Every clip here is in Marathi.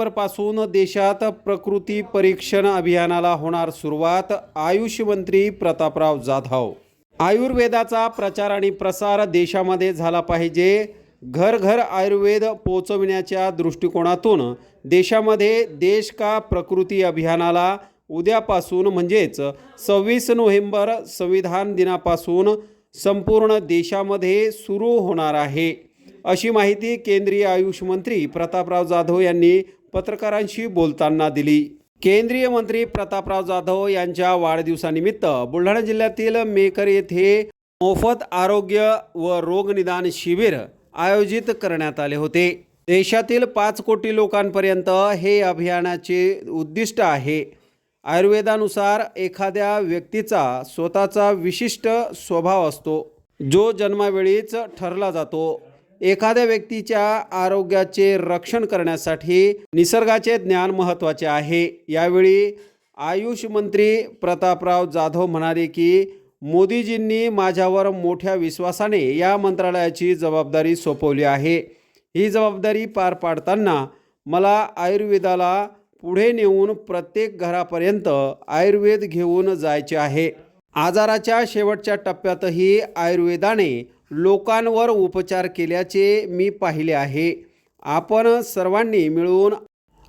नोव्हेंबरपासून देशात प्रकृती परीक्षण अभियानाला होणार सुरुवात आयुष मंत्री प्रतापराव जाधव. आयुर्वेदाचा प्रचार आणि प्रसार देशामध्ये झाला पाहिजे. घर घर आयुर्वेद पोचविण्याच्या दृष्टिकोनातून देशामध्ये देश का प्रकृती अभियानाला उद्यापासून म्हणजेच सव्वीस नोव्हेंबर संविधान दिनापासून संपूर्ण देशामध्ये सुरू होणार आहे. अशी माहिती केंद्रीय आयुष मंत्री प्रतापराव जाधव यांनी पत्रकारांशी बोलताना दिली. केंद्रीय मंत्री प्रतापराव जाधव यांच्या वाढदिवसानिमित्त बुलढाणा जिल्ह्यातील मेकर येथे मोफत आरोग्य व रोगनिदान शिबिर आयोजित करण्यात आले होते. देशातील पाच कोटी लोकांपर्यंत हे अभियानाचे उद्दिष्ट आहे. आयुर्वेदानुसार एखाद्या व्यक्तीचा स्वतःचा विशिष्ट स्वभाव असतो. जो जन्मावेळीच ठरला जातो. एखाद्या व्यक्तीच्या आरोग्याचे रक्षण करण्यासाठी निसर्गाचे ज्ञान महत्त्वाचे आहे. यावेळी आयुष मंत्री प्रतापराव जाधव म्हणाले की मोदीजींनी माझ्यावर मोठ्या विश्वासाने या मंत्रालयाची जबाबदारी सोपवली आहे. ही जबाबदारी पार पाडताना मला आयुर्वेदाला पुढे नेऊन प्रत्येक घरापर्यंत आयुर्वेद घेऊन जायचे आहे. आजाराच्या शेवटच्या टप्प्यातही आयुर्वेदाने लोकांवर उपचार केल्याचे मी पाहिले आहे. आपण सर्वांनी मिळून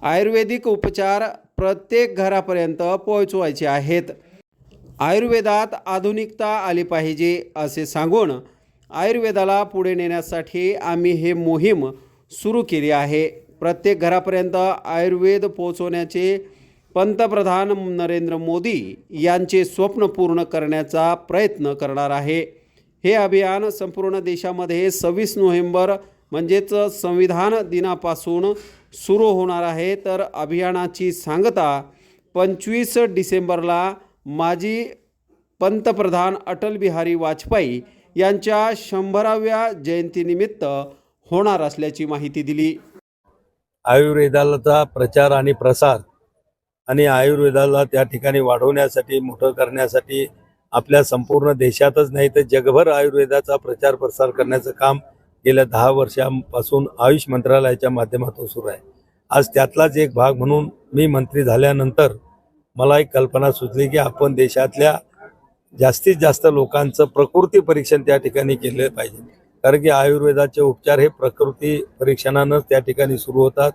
आयुर्वेदिक उपचार प्रत्येक घरापर्यंत पोहोचवायचे आहेत. आयुर्वेदात आधुनिकता आली पाहिजे असे सांगून आयुर्वेदाला पुढे नेण्यासाठी आम्ही हे मोहीम सुरू केली आहे. प्रत्येक घरापर्यंत आयुर्वेद पोहोचवण्याचे पंतप्रधान नरेंद्र मोदी यांचे स्वप्न पूर्ण करण्याचा प्रयत्न करणार आहे. हे अभियान संपूर्ण देशामध्ये सव्वीस नोव्हेंबर म्हणजेच संविधान दिनापासून सुरू होणार आहे. तर अभियानाची सांगता पंचवीस डिसेंबरला माजी पंतप्रधान अटल बिहारी वाजपेयी यांच्या शंभराव्या जयंतीनिमित्त होणार असल्याची माहिती दिली. आयुर्वेदाचा प्रचार आणि प्रसार आणि आयुर्वेदाला त्या ठिकाणी वाढवण्यासाठी मोठं करण्यासाठी आपल्या संपूर्ण देशातच नाही तर जगभर आयुर्वेदाचा प्रचार प्रसार करण्याचं काम गेल्या दहा वर्षांपासून आयुष मंत्रालयाच्या माध्यमातून सुरू आहे. आज त्यातलाच एक भाग म्हणून मी मंत्री झाल्यानंतर मला एक कल्पना सुचली की आपण देशातल्या जास्तीत जास्त लोकांचं प्रकृती परीक्षण त्या ठिकाणी केलं पाहिजे. कारण की आयुर्वेदाचे उपचार हे प्रकृती परीक्षणानंच त्या ठिकाणी सुरू होतात.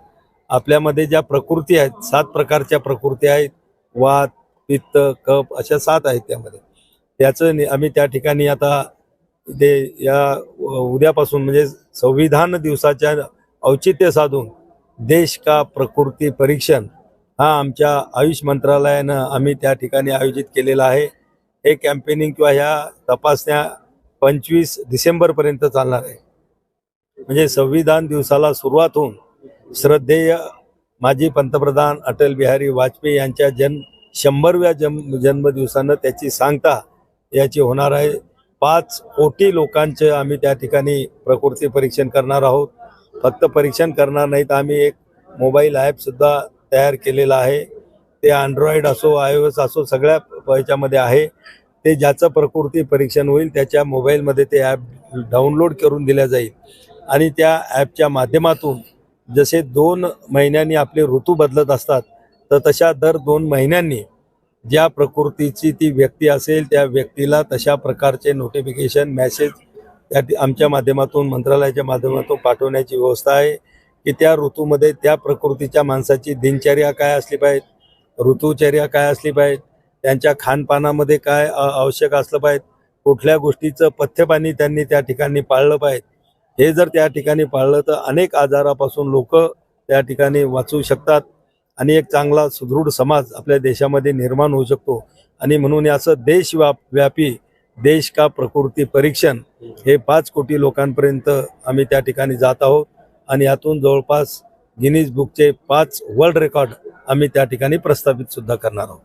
आपल्यामध्ये ज्या प्रकृती आहेत सात प्रकारच्या प्रकृती आहेत. वात पित्त कप अशा सात आहेत त्यामध्ये. त्याचं नि- आम्ही त्या ठिकाणी आता ते या उद्यापासून म्हणजे संविधान दिवसाच्या औचित्य साधून देश का प्रकृती परीक्षण हा आमच्या आयुष मंत्रालयानं आम्ही त्या ठिकाणी आयोजित केलेला आहे. हे कॅम्पेनिंग किंवा ह्या तपासण्या पंचवीस डिसेंबरपर्यंत चालणार आहे. म्हणजे संविधान दिवसाला सुरुवात होऊन श्रद्धेय माजी पंतप्रधान अटल बिहारी वाजपेयी यांच्या जन्म शंभरव्या जन्म जन्मदिवसानं त्याची सांगता याची होणार आहे. पाच कोटी लोकांचे आम्ही त्या ठिकाणी प्रकृती परीक्षण करणार आहोत. फक्त परीक्षण करणार नाही तर आम्ही एक मोबाईल ॲपसुद्धा तयार केलेला आहे. ते अँड्रॉइड असो आय ओ एस असो सगळ्या ह्याच्यामध्ये आहे. ते ज्याचं प्रकृती परीक्षण होईल त्याच्या मोबाईलमध्ये ते ॲप डाउनलोड करून दिल्या जाईल. आणि त्या ॲपच्या माध्यमातून जसे दोन महिन्यांनी आपले ऋतू बदलत असतात तर तशा दर दोन महिन्यांनी ज्या प्रकृतीची ती व्यक्ती असेल त्या व्यक्तीला तशा प्रकारचे नोटिफिकेशन मेसेज त्या आमच्या माध्यमातून मंत्रालयाच्या माध्यमातून पाठवण्याची व्यवस्था आहे की त्या ऋतूमध्ये त्या प्रकृतीच्या माणसाची दिनचर्या काय असली पाहिजे ऋतुचर्या काय असली पाहिजे त्यांच्या खानपानामध्ये काय आवश्यक असलं पाहिजे कुठल्या गोष्टीचं पथ्यपाणी त्यांनी त्या ठिकाणी पाळलं पाहिजे. हे जर त्या ठिकाणी पाळलं तर अनेक आजारापासून लोक त्या ठिकाणी वाचू शकतात. आणि एक चांगला सुदृढ समाज आपल्या देशामध्ये निर्माण होऊ शकतो. आणि म्हणून याचं असं देशव्याप व्यापी देश का प्रकृती परीक्षण हे पाच कोटी लोकांपर्यंत आम्ही त्या ठिकाणी जात आहोत. आणि यातून जवळपास गिनीज बुकचे पाच वर्ल्ड रेकॉर्ड आम्ही त्या ठिकाणी प्रस्थापित सुद्धा करणार आहोत.